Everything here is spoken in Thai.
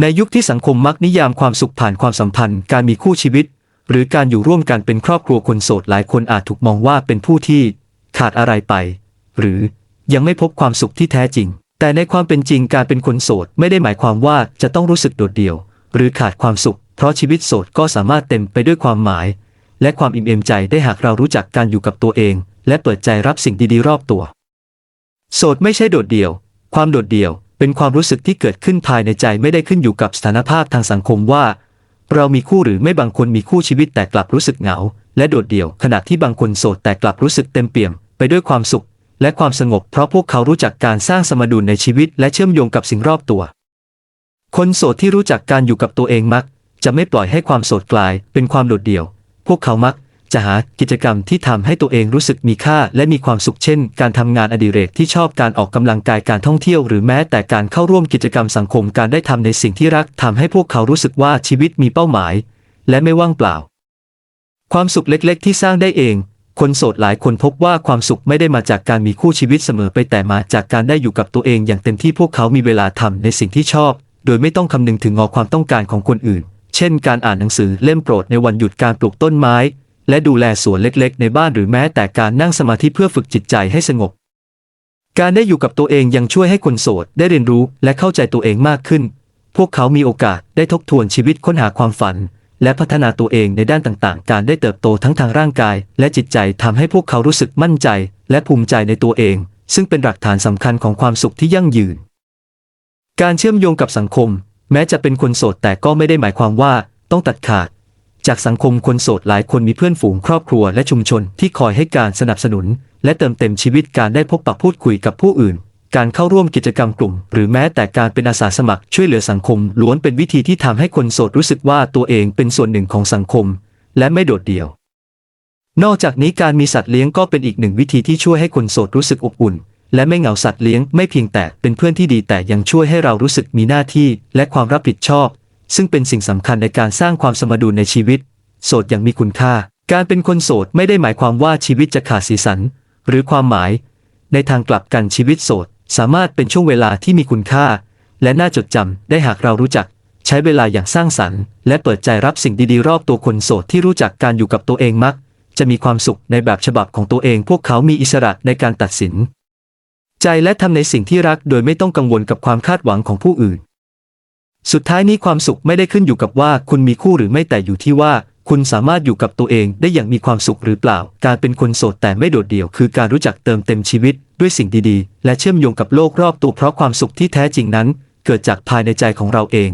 ในยุคที่สังคมมักนิยามความสุขผ่านความสัมพันธ์ การมีคู่ชีวิต หรือการอยู่ร่วมกันเป็นครอบครัวคนโสดหลายคนอาจถูกมองว่าเป็นผู้ที่ขาดอะไรไป หรือยังไม่พบความสุขที่แท้จริง แต่ในความเป็นจริงการเป็นคนโสดไม่ได้หมายความว่าจะต้องรู้สึกโดดเดี่ยว หรือขาดความสุข เพราะชีวิตโสดก็สามารถเต็มไปด้วยความหมาย และความอิ่มเอมใจได้หากเรารู้จักการอยู่กับตัวเอง และเปิดใจรับสิ่งดีๆรอบตัว โสดไม่ใช่โดดเดี่ยว ความโดดเดี่ยว เป็นความรู้สึกที่เกิดขึ้นภายในใจไม่ได้ขึ้นอยู่กับสถานภาพทางสังคมว่า เรามีคู่หรือไม่บางคนมีคู่ชีวิตแต่กลับรู้สึกเหงา และโดดเดี่ยว ขณะที่บางคนโสดแต่กลับรู้สึกเต็มเปี่ยมไปด้วยความสุข และความสงบเพราะพวกเขารู้จักการสร้างสมดุลในชีวิต และเชื่อมโยงกับสิ่งรอบตัว คนโสดที่รู้จักการอยู่กับตัวเองมัก จะไม่ปล่อยให้ความโสดกลาย เป็นความโดดเดี่ยว พวกเขามัก จะหากิจกรรมที่ทำให้ตัวเองรู้สึกมีค่าและมีความสุขเช่น การทำงานอดิเรกที่ชอบการออกกำลังกายการท่องเที่ยวหรือแม้แต่การเข้าร่วมกิจกรรมสังคมการได้ทำในสิ่งที่รักทำให้พวกเขารู้สึกว่าชีวิตมีเป้าหมาย และไม่ว่างเปล่า ความสุขเล็กๆ ที่สร้างได้เอง คนโสดหลายคนพบว่าความสุขไม่ได้มาจากการมีคู่ชีวิตเสมอไปแต่มาจากการได้อยู่กับตัวเองอย่างเต็มที่พวกเขามีเวลาทำในสิ่งที่ชอบ โดยไม่ต้องคำนึงถึงงอความต้องการของคนอื่น เช่น การอ่านหนังสือเล่มโปรดในวันหยุดการปลูกต้นไม้ และดูแลสวนเล็กๆ ในบ้านหรือแม้แต่การนั่งสมาธิเพื่อฝึกจิตใจให้สงบ การได้อยู่กับตัวเองยังช่วยให้คนโสดได้เรียนรู้และเข้าใจตัวเองมากขึ้น พวกเขามีโอกาสได้ทบทวนชีวิตค้นหาความฝัน และพัฒนาตัวเองในด้านต่างๆ การได้เติบโตทั้งทางร่างกาย และจิตใจทำให้พวกเขารู้สึกมั่นใจ และภูมิใจในตัวเอง ซึ่งเป็นหลักฐานสำคัญของความสุขที่ยั่งยืน การเชื่อมโยงกับสังคม แม้จะเป็นคนโสดแต่ก็ไม่ได้หมายความว่าต้องตัดขาด จากสังคมคนโสดหลายคนมีเพื่อนฝูงครอบครัวและชุมชนที่คอยให้การสนับสนุน และเติมเต็มชีวิตการได้พบปะพูดคุยกับผู้อื่น การเข้าร่วมกิจกรรมกลุ่ม หรือแม้แต่การเป็นอาสาสมัครช่วยเหลือสังคม ล้วนเป็นวิธีที่ทำให้คนโสดรู้สึกว่าตัวเองเป็นส่วนหนึ่งของสังคม และไม่โดดเดี่ยว นอกจากนี้การมีสัตว์เลี้ยงก็เป็นอีกหนึ่งวิธีที่ช่วยให้คนโสดรู้สึกอบอุ่น และไม่เหงาสัตว์เลี้ยงไม่เพียงแต่เป็นเพื่อนที่ดีแต่ยังช่วยให้เรารู้สึกมีหน้าที่ และความรับผิดชอบ ซึ่งเป็นสิ่งสำคัญในการสร้างความสมดุลในชีวิต โสดอย่างมีคุณค่า การเป็นคนโสดไม่ได้หมายความว่าชีวิตจะขาดสีสัน หรือความหมาย ในทางกลับกันชีวิตโสด สามารถเป็นช่วงเวลาที่มีคุณค่า และน่าจดจำได้หากเรารู้จัก ใช้เวลาอย่างสร้างสรรค์ และเปิดใจรับสิ่งดีๆ รอบตัวคนโสดที่รู้จักการอยู่กับตัวเองมัก จะมีความสุขในแบบฉบับของตัวเอง พวกเขามีอิสระในการตัดสิน ใจและทำในสิ่งที่รักโดยไม่ต้องกังวลกับความคาดหวังของผู้อื่น สุดท้ายนี้ความสุขไม่ได้ขึ้นอยู่กับว่าคุณมีคู่หรือไม่แต่อยู่ที่ว่า คุณสามารถอยู่กับตัวเองได้อย่างมีความสุขหรือเปล่า การเป็นคนโสดแต่ไม่โดดเดี่ยวคือการรู้จักเติมเต็มชีวิต ด้วยสิ่งดีๆ และเชื่อมโยงกับโลกรอบตัวเพราะความสุขที่แท้จริงนั้น เกิดจากภายในใจของเราเอง